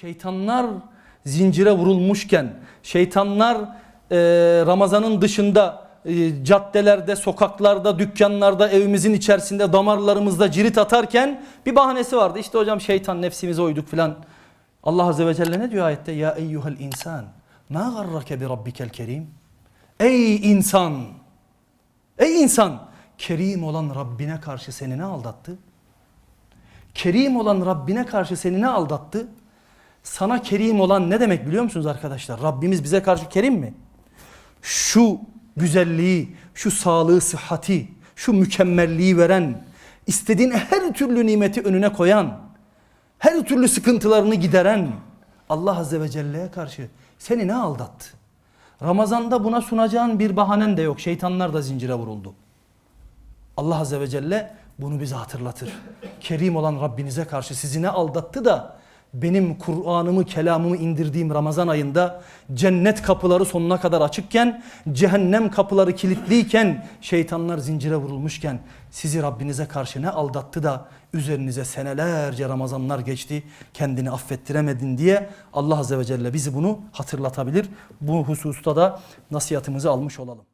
Şeytanlar zincire vurulmuşken, şeytanlar e, Ramazan'ın dışında e, caddelerde, sokaklarda, dükkanlarda, evimizin içerisinde, damarlarımızda cirit atarken bir bahanesi vardı. İşte hocam şeytan nefsimize uyduk filan. Allah Azze ve Celle ne diyor ayette? Ya eyyuhel insan, ma garrake bi rabbikel kerim. Ey insan, ey insan, kerim olan Rabbine karşı seni ne aldattı? Kerim olan Rabbine karşı seni ne aldattı? Sana kerim olan ne demek biliyor musunuz arkadaşlar? Rabbimiz bize karşı kerim mi? Şu güzelliği, şu sağlığı, sıhhati, şu mükemmelliği veren, istediğin her türlü nimeti önüne koyan, her türlü sıkıntılarını gideren Allah Azze ve Celle'ye karşı seni ne aldattı? Ramazanda buna sunacağın bir bahanen de yok. Şeytanlar da zincire vuruldu. Allah Azze ve Celle bunu bize hatırlatır. Kerim olan Rabbinize karşı sizi ne aldattı da benim Kur'an'ımı, kelamımı indirdiğim Ramazan ayında cennet kapıları sonuna kadar açıkken, cehennem kapıları kilitliyken, şeytanlar zincire vurulmuşken sizi Rabbinize karşı ne aldattı da üzerinize senelerce Ramazanlar geçti, kendini affettiremedin diye Allah Azze ve Celle bizi bunu hatırlatabilir. Bu hususta da nasihatimizi almış olalım.